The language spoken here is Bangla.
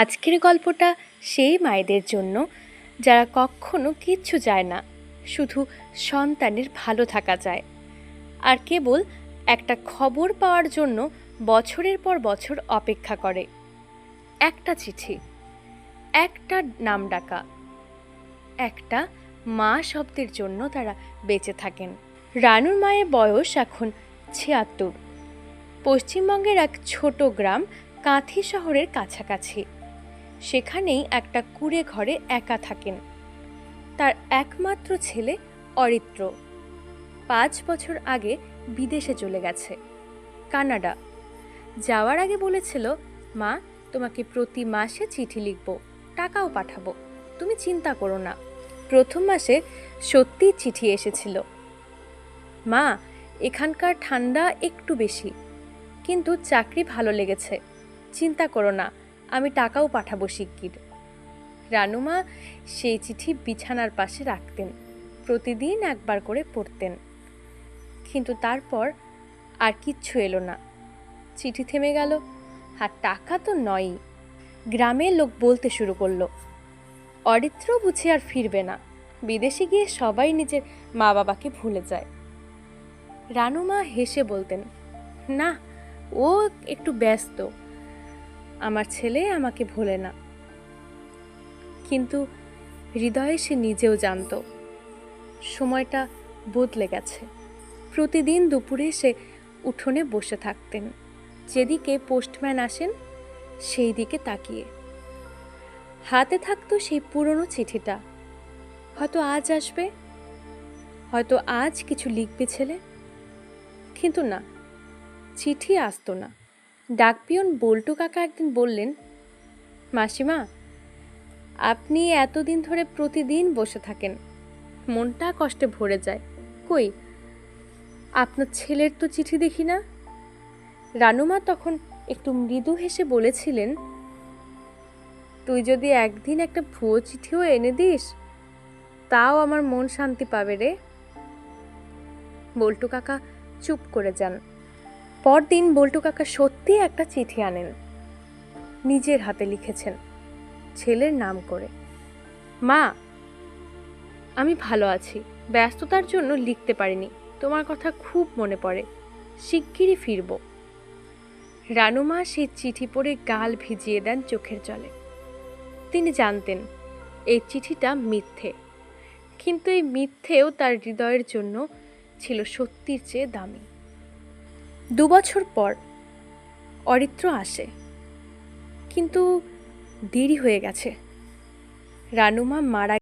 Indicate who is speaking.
Speaker 1: আজকের গল্পটা সেই মায়েদের জন্য, যারা কখনো কিচ্ছু চায় না, শুধু সন্তানের ভালো থাকা চায়। আর কেবল একটা খবর পাওয়ার জন্য বছরের পর বছর অপেক্ষা করে। একটা চিঠি, একটা নাম ডাকা, একটা মা শব্দের জন্য তারা বেঁচে থাকেন। রানুর মায়ের বয়স এখন ছিয়াত্তর। পশ্চিমবঙ্গের এক ছোট গ্রাম কাঁথি শহরের কাছাকাছি। সেখানেই একটা কুড়ে ঘরে একা থাকেন। তার একমাত্র ছেলে অরিত্র। পাঁচ বছর আগে বিদেশে চলে গেছে, কানাডা। যাওয়ার আগে বলেছিল, মা, তোমাকে প্রতি মাসে চিঠি লিখব, টাকাও পাঠাবো। তুমি চিন্তা করো না। প্রথম মাসে সত্যিই চিঠি এসেছিল। মা, এখানকার ঠান্ডা একটু বেশি, কিন্তু চাকরি ভালো লেগেছে। চিন্তা করো না আমি টাকাও পাঠাবো শিগগির। রানুমা সেই চিঠি বিছানার পাশে রাখতেন, প্রতিদিন একবার করে পড়তেন। কিন্তু তারপর আর কিচ্ছু এলো না। চিঠি থেমে গেল, আর টাকা তো নয়ই। গ্রামের লোক বলতে শুরু করল, অরিত্র বুঝে আর ফিরবে না। বিদেশে গিয়ে সবাই নিজের মা বাবাকে ভুলে যায়। রানুমা হেসে বলতেন, না, ও একটু ব্যস্ত। আমার ছেলে আমাকে ভোলে না। কিন্তু হৃদয়ে সে নিজেও জানত, সময়টা বদলে গেছে। প্রতিদিন দুপুরে সে উঠোনে বসে থাকতেন, যেদিকে পোস্টম্যান আসেন, সেই দিকে তাকিয়ে। হাতে থাকতো সেই পুরনো চিঠিটা। হয়তো আজ আসবে, হয়তো আজ কিছু লিখবে ছেলে। কিন্তু না, চিঠি আসতো না। ডাকপিয়ন বল্টু কাকা একদিন বললেন, মাসিমা, আপনি এতদিন ধরে প্রতিদিন বসে থাকেন। মনটা কষ্টে ভরে যায়। কই, আপনার ছেলের তো চিঠি দেখি না? রানুমা তখন একটু মৃদু হেসে বলেছিলেন, তুই যদি একদিন একটা ভুয়ো চিঠিও এনে দিস, তাও আমার মন শান্তি পাবে রে। বল্টু কাকা চুপ করে যান। পরদিন বল্টু কাকা সত্যি একটা চিঠি আনেন। নিজের হাতে লিখেছেন, ছেলের নাম করে। মা, আমি ভালো আছি। ব্যস্ততার জন্য লিখতে পারিনি। তোমার কথা খুব মনে পড়ে। শিগগিরই ফিরব। রানুমা সেই চিঠি পড়ে গাল ভিজিয়ে দেন চোখের জলে। তিনি জানতেন, এই চিঠিটা মিথ্যে। কিন্তু এই মিথ্যেও তার হৃদয়ের জন্য ছিল সত্যির চেয়ে দামি। দু বছর পর অরিত্র আসে। কিন্তু দেরি হয়ে গেছে। রানুমা মারা